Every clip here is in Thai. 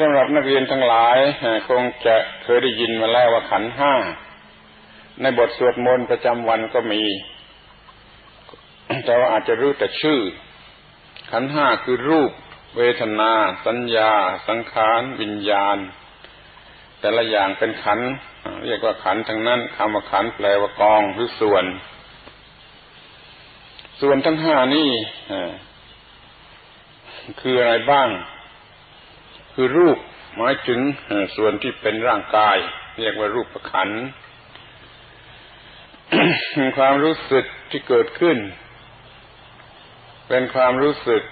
สำหรับนักเรียนทั้งหลายคงจะเคยได้ยินมาแล้วว่าขันห้า ในบทสวดมนต์ประจำวันก็มี แต่ว่าอาจจะรู้แต่ชื่อ ขันห้าคือรูป เวทนา สัญญา สังขารวิญญาณ แต่ละอย่างเป็นขันเรียกว่าขันทั้งนั้นคำว่าขันแปลว่ากองหรือส่วน ส่วนทั้งห้านี่คืออะไรบ้าง คือรูปหมายถึงส่วนที่เป็นร่างกาย เรียกว่ารูปประขันความรู้สึกที่เกิดขึ้น เป็นความรู้สึก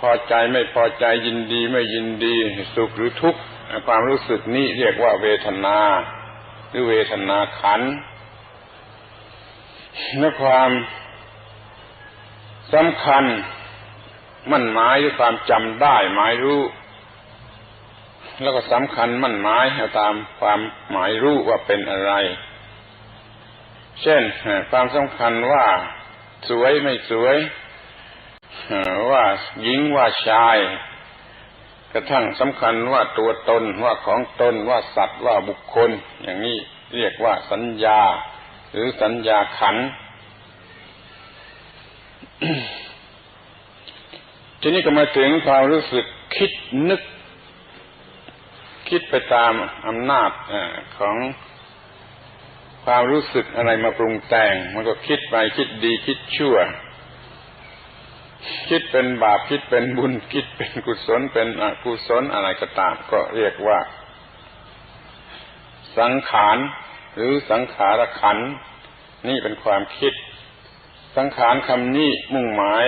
พอใจไม่พอใจยินดีไม่ยินดีสุขหรือทุกข์ความรู้สึกนี้เรียกว่าเวทนา หรือเวทนาขันและความสำคัญ มันหมายหรือความจำได้หมายรู้ แล้วก็สำคัญมั่นหมายเอาตามความหมายรู้ว่าเป็นอะไร เช่นความสำคัญว่าสวยไม่สวยว่าหญิงว่าชาย กระทั่งสำคัญว่าตัวตนว่าของตนว่าสัตว์ว่าบุคคล อย่างนี้เรียกว่าสัญญา หรือสัญญาขันทีนี้ก็มาถึงความรู้สึกคิดนึก คิดไปตามอำนาจของความรู้สึกอะไรมาปรุงแต่ง มันก็คิดไปคิดดีคิดชั่ว คิดเป็นบาปคิดเป็นบุญคิดเป็นกุศลเป็นอกุศลอะไรก็ตาม ก็เรียกว่า สังขารหรือสังขารขันนี่เป็นความคิด สังขารคำนี้มุ่งหมาย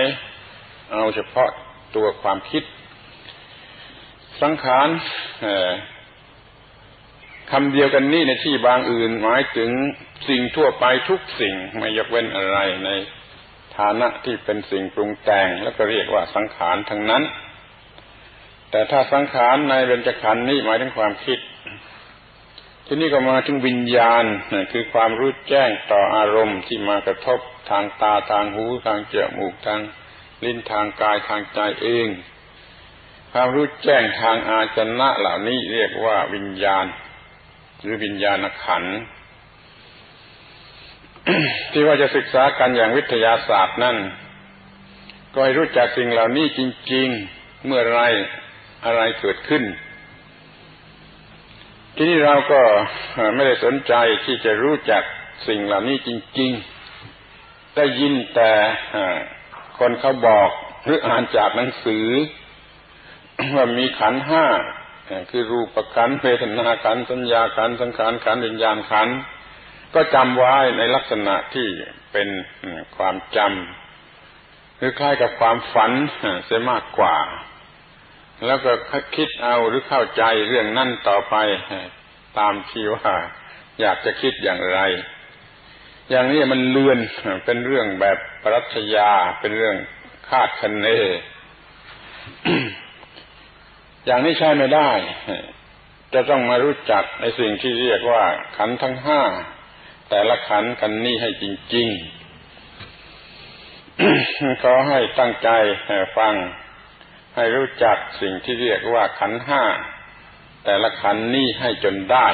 เอาเฉพาะตัวความคิด สังขาร คำเดียวกันนี่ในที่บางอื่นหมายถึงสิ่งทั่วไปทุกสิ่งไม่ยกเว้นอะไรในฐานะที่เป็นสิ่งปรุงแต่งแล้วก็เรียกว่าสังขารทั้งนั้น แต่ถ้าสังขารในเบญจขันธ์นี่หมายถึงความคิด ทีนี้ก็มาถึงวิญญาณคือความรู้แจ้งต่ออารมณ์ที่มากระทบทางตาทางหูทางจมูกทางลิ้นทางกายทางใจเอง ความรู้แจ้งทางอาจนะเหล่านี้เรียกว่าวิญญาณ หรือวิญญาณขัน ที่ว่าจะศึกษากันอย่างวิทยาศาสตร์นั่น ก็ให้รู้จักสิ่งเหล่านี้จริง ๆ เมื่อไรอะไรเกิดขึ้น ที่นี้เราก็ไม่ได้สนใจที่จะรู้จักสิ่งเหล่านี้จริง ๆ ได้ยินแต่คนเขาบอกหรืออ่านจากหนังสือว่ามีขันห้า คือรูปขันเวทนาขันสัญญาขันสังขารขันวิญญาณขันก็จำไว้ในลักษณะที่เป็นความจำหรือคล้ายกับความฝันเสียมากกว่า แล้วก็คิดเอาหรือเข้าใจเรื่องนั่นต่อไปตามที่ว่าอยากจะคิดอย่างไร อย่างนี้มันเลือนเป็นเรื่องแบบปรัชญาเป็นเรื่องคาดคะเน อย่างนี้ใช้ไม่ได้ จะต้องมารู้จักในสิ่งที่เรียกว่าขันทั้งห้า แต่ละขันกันนี่ให้จริงๆขอให้ตั้งใจฟัง ให้รู้จักสิ่งที่เรียกว่าขันห้า แต่ละขันนี่ให้จนได้